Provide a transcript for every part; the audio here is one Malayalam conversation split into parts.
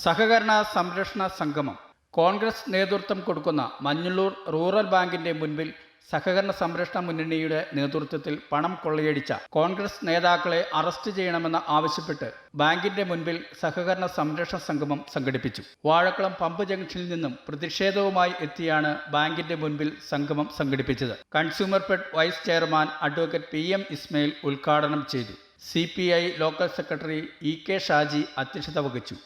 സഹകരണ സംരക്ഷണ സംഗമം. കോൺഗ്രസ് നേതൃത്വം കൊടുക്കുന്ന മഞ്ഞുള്ളൂർ റൂറൽ ബാങ്കിന്റെ മുൻപിൽ സഹകരണ സംരക്ഷണ മുന്നണിയുടെ നേതൃത്വത്തിൽ പണം കൊള്ളയടിച്ച കോൺഗ്രസ് നേതാക്കളെ അറസ്റ്റ് ചെയ്യണമെന്ന് ആവശ്യപ്പെട്ട് ബാങ്കിന്റെ മുൻപിൽ സഹകരണ സംരക്ഷണ സംഗമം സംഘടിപ്പിച്ചു. വാഴക്കുളം പമ്പ് ജംഗ്ഷനിൽ നിന്നും പ്രതിഷേധവുമായി എത്തിയാണ് ബാങ്കിന്റെ മുൻപിൽ സംഗമം സംഘടിപ്പിച്ചത്. Consumer fed vice chairman advocate P M Ismail ഉദ്ഘാടനം ചെയ്തു. C P I local secretary E K Shaji അധ്യക്ഷത വഹിച്ചു.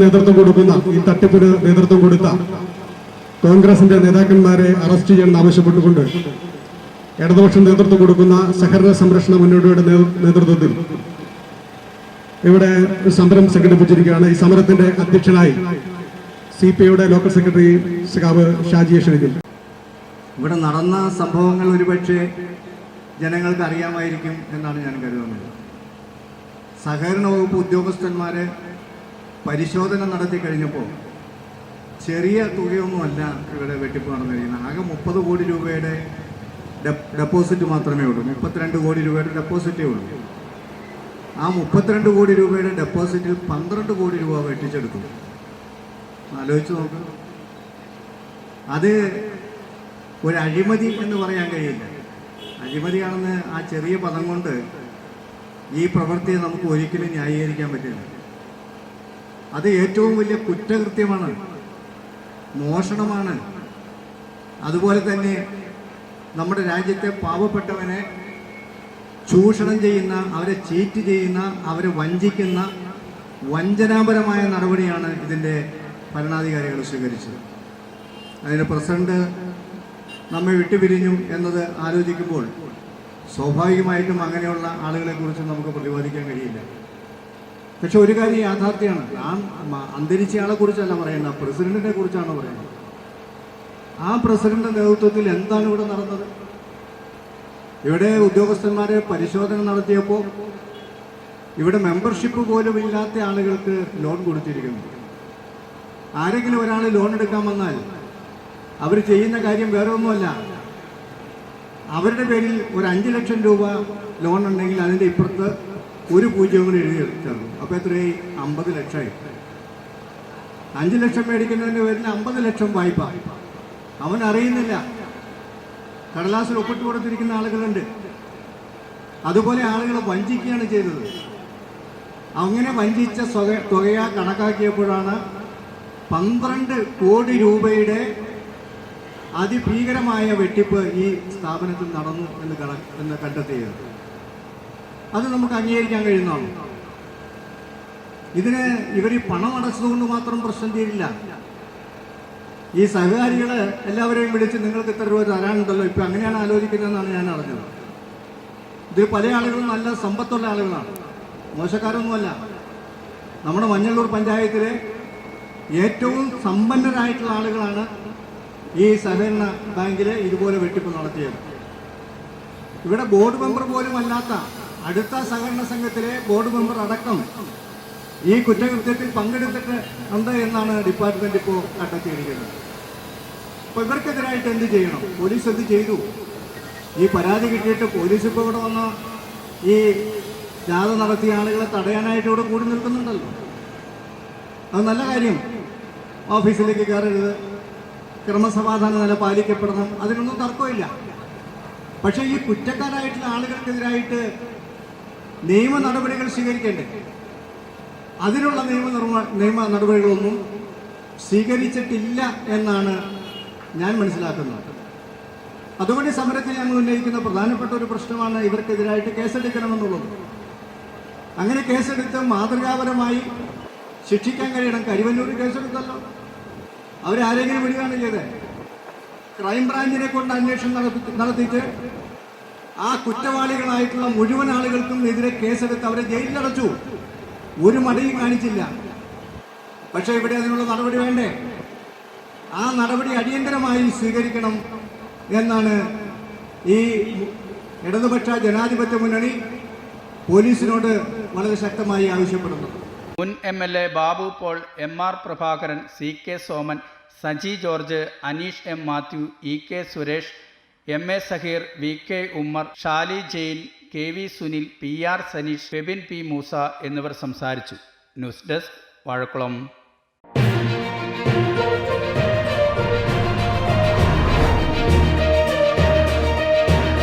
നേതൃത്വം കൊടുക്കുന്ന ഈ തട്ടിപ്പിന് നേതൃത്വം കൊടുത്ത കോൺഗ്രസിന്റെ നേതാക്കന്മാരെ അറസ്റ്റ് ചെയ്യണമെന്ന് ആവശ്യപ്പെട്ടുകൊണ്ട് ഇടതുപക്ഷ നേതൃത്വം കൊടുക്കുന്ന സഹകരണ സംരക്ഷണ മുന്നോടിയുടെ നേതൃത്വത്തിൽ ഇവിടെ സമരം സംഘടിപ്പിച്ചിരിക്കുകയാണ്. ഈ സമരത്തിന്റെ അധ്യക്ഷനായി സി പി ഐയുടെ ലോക്കൽ സെക്രട്ടറി സഖാവ് ഷാജിയെ ക്ഷണിക്കും ഇവിടെ നടന്ന സംഭവങ്ങൾ ഒരുപക്ഷെ ജനങ്ങൾക്ക് അറിയാമായിരിക്കും എന്നാണ് ഞാൻ കരുതുന്നത്. സഹകരണ വകുപ്പ് ഉദ്യോഗസ്ഥന്മാരെ പരിശോധന നടത്തി കഴിഞ്ഞപ്പോൾ ചെറിയ തുകയൊന്നുമല്ല ഇവിടെ വെട്ടിപ്പ് നടന്നിരിക്കുന്നത് ആകെ മുപ്പത് കോടി രൂപയുടെ ഡെപ്പോസിറ്റ് മാത്രമേ ഉള്ളൂ. മുപ്പത്തിരണ്ട് കോടി രൂപയുടെ ഡെപ്പോസിറ്റേ ഉള്ളൂ. ആ മുപ്പത്തിരണ്ട് കോടി രൂപയുടെ ഡെപ്പോസിറ്റിൽ പന്ത്രണ്ട് കോടി രൂപ വെട്ടിച്ചെടുത്തു. ആലോചിച്ച് നോക്ക്. അത് ഒരു അഴിമതി എന്ന് പറയാൻ കഴിയില്ല. അഴിമതിയാണെന്ന് ആ ചെറിയ പദം കൊണ്ട് ഈ പ്രവൃത്തിയെ നമുക്ക് ഒരിക്കലും ന്യായീകരിക്കാൻ പറ്റില്ല. അത് ഏറ്റവും വലിയ കുറ്റകൃത്യമാണ്. മോഷണമാണ്. അതുപോലെ തന്നെ നമ്മുടെ രാജ്യത്തെ പാവപ്പെട്ടവനെ ചൂഷണം ചെയ്യുന്ന അവരെ ചീറ്റ് ചെയ്യുന്ന അവരെ വഞ്ചിക്കുന്ന വഞ്ചനാപരമായ നടപടിയാണ് ഇതിന്റെ ഭരണാധികാരികൾ സ്വീകരിച്ചത്. അതിന് പ്രസിഡന്റ് നമ്മെ വിട്ടുപിരിഞ്ഞു എന്നത് ആലോചിക്കുമ്പോൾ സ്വാഭാവികമായിട്ടും അങ്ങനെയുള്ള ആളുകളെക്കുറിച്ച് നമുക്ക് പ്രതിപാദിക്കാൻ കഴിയില്ല. പക്ഷെ ഒരു കാര്യം യാഥാർത്ഥ്യമാണ്. ആ അന്തരിച്ചയാളെ കുറിച്ചല്ല പറയുന്നത്. പ്രസിഡന്റിനെ കുറിച്ചാണ് പറയുന്നത്. ആ പ്രസിഡന്റ് നേതൃത്വത്തിൽ എന്താണ് ഇവിടെ നടന്നത്? ഇവിടെ ഉദ്യോഗസ്ഥന്മാരെ പരിശോധന നടത്തിയപ്പോൾ ഇവിടെ മെമ്പർഷിപ്പ് പോലും ഇല്ലാത്ത ആളുകൾക്ക് ലോൺ കൊടുത്തിരിക്കുന്നു. ആരെങ്കിലും ഒരാൾ ലോൺ എടുക്കാൻ വന്നാൽ അവർ ചെയ്യുന്ന കാര്യം വേറെ ഒന്നുമല്ല അവരുടെ പേരിൽ ഒരു അഞ്ച് ലക്ഷം രൂപ ലോൺ ഉണ്ടെങ്കിൽ അതിന്റെ ഇപ്പുറത്ത് ഒരു പൂജ്യം കൂടി എഴുതി ചേർന്നു അപ്പോൾ എത്രയായി? അമ്പത് ലക്ഷമായി. അഞ്ച് ലക്ഷം മേടിക്കുന്നതിന്റെ പേരിൽ അമ്പത് ലക്ഷം വായ്പ. അവൻ അറിയുന്നില്ല. കടലാസിൽ ഒപ്പിട്ട് കൊടുത്തിരിക്കുന്ന ആളുകളുണ്ട്. അതുപോലെ ആളുകളെ വഞ്ചിക്കുകയാണ് ചെയ്തത്. അങ്ങനെ വഞ്ചിച്ച തുകയാ കണക്കാക്കിയപ്പോഴാണ് പന്ത്രണ്ട് കോടി രൂപയുടെ അതിഭീകരമായ വെട്ടിപ്പ് ഈ സ്ഥാപനത്തിൽ നടന്നു എന്ന് കണ്ടെത്തിയത്. അത് നമുക്ക് അംഗീകരിക്കാൻ കഴിയുന്നതാണ്. ഇതിന് ഇവർ ഈ പണം അടച്ചതുകൊണ്ട് മാത്രം പ്രശ്നം തീരില്ല. ഈ സഹകാരികളെ എല്ലാവരെയും വിളിച്ച് നിങ്ങൾക്ക് ഇത്ര രൂപ തരാനുണ്ടല്ലോ ഇപ്പം അങ്ങനെയാണ് ആലോചിക്കുന്നതെന്നാണ് ഞാൻ അറിഞ്ഞത്. ഇതിൽ പല ആളുകളും നല്ല സമ്പത്തുള്ള ആളുകളാണ്. മോശക്കാരൊന്നുമല്ല. നമ്മുടെ മഞ്ഞള്ളൂർ പഞ്ചായത്തിലെ ഏറ്റവും സമ്പന്നരായിട്ടുള്ള ആളുകളാണ് ഈ സഹകരണ ബാങ്കിലെ ഇതുപോലെ വെട്ടിപ്പ് നടത്തിയത്. ഇവിടെ ബോർഡ് മെമ്പർ പോലും അല്ലാത്ത അടുത്ത സഹകരണ സംഘത്തിലെ ബോർഡ് മെമ്പർ അടക്കം ഈ കുറ്റകൃത്യത്തിൽ പങ്കെടുത്തിട്ട് ഉണ്ട് എന്നാണ് ഡിപ്പാർട്ട്മെന്റ് ഇപ്പോൾ കണ്ടെത്തിയിരിക്കുന്നത്. അപ്പോൾ ഇവർക്കെതിരായിട്ട് എന്ത് ചെയ്യണം? പോലീസ് എന്ത് ചെയ്തു? ഈ പരാതി കിട്ടിയിട്ട് പോലീസ് ഇപ്പോൾ ഇവിടെ വന്ന ഈ ജാഥ നടത്തിയ ആളുകളെ തടയാനായിട്ട് ഇവിടെ കൂടി നിൽക്കുന്നുണ്ടല്ലോ. അത് നല്ല കാര്യം. ഓഫീസിലേക്ക് കയറരുത്. ക്രമസമാധാന നില പാലിക്കപ്പെടണം. അതിനൊന്നും തർക്കമില്ല. പക്ഷേ ഈ കുറ്റക്കാരായിട്ടുള്ള ആളുകൾക്കെതിരായിട്ട് നിയമ നടപടികൾ സ്വീകരിക്കേണ്ടേ? അതിനുള്ള നിയമ നിർമ്മ നിയമ നടപടികളൊന്നും സ്വീകരിച്ചിട്ടില്ല എന്നാണ് ഞാൻ മനസ്സിലാക്കുന്നത്. അതുകൊണ്ട് സമരത്തിൽ ഞങ്ങൾ ഉന്നയിക്കുന്ന പ്രധാനപ്പെട്ട ഒരു പ്രശ്നമാണ് ഇവർക്കെതിരായിട്ട് കേസെടുക്കണമെന്നുള്ളത്. അങ്ങനെ കേസെടുത്ത് മാതൃകാപരമായി ശിക്ഷിക്കാൻ കഴിയണം. കരുവന്നൂർ കേസെടുത്തല്ലോ. അവരാരെങ്കിലും വിടുകയാണ് ചെയ്തത്. ക്രൈംബ്രാഞ്ചിനെ കൊണ്ട് അന്വേഷണം നടത്തി നടത്തിയിട്ട് ആ കുറ്റവാളികളായിട്ടുള്ള മുഴുവൻ ആളുകൾക്കും എതിരെ കേസെടുത്ത് അവരെ ജയിലിലടച്ചു. ഒരു മടിയും കാണിച്ചില്ല. പക്ഷേ ഇവിടെ അതിനുള്ള നടപടി വേണ്ടേ? ആ നടപടി അടിയന്തരമായി സ്വീകരിക്കണം എന്നാണ് ഈ ഇടതുപക്ഷ ജനാധിപത്യ മുന്നണി പോലീസിനോട് വളരെ ശക്തമായി ആവശ്യപ്പെടുന്നത്. മുൻ M L A Babu Paul M R Prabhakaran C K Soman Saji George Aneesh M Mathew E K Suresh M A Saheer V K Ummer Shali Jain K V Sunil P R Saneesh Febin P Moosa എന്നിവർ സംസാരിച്ചു. News desk Vazhakulam.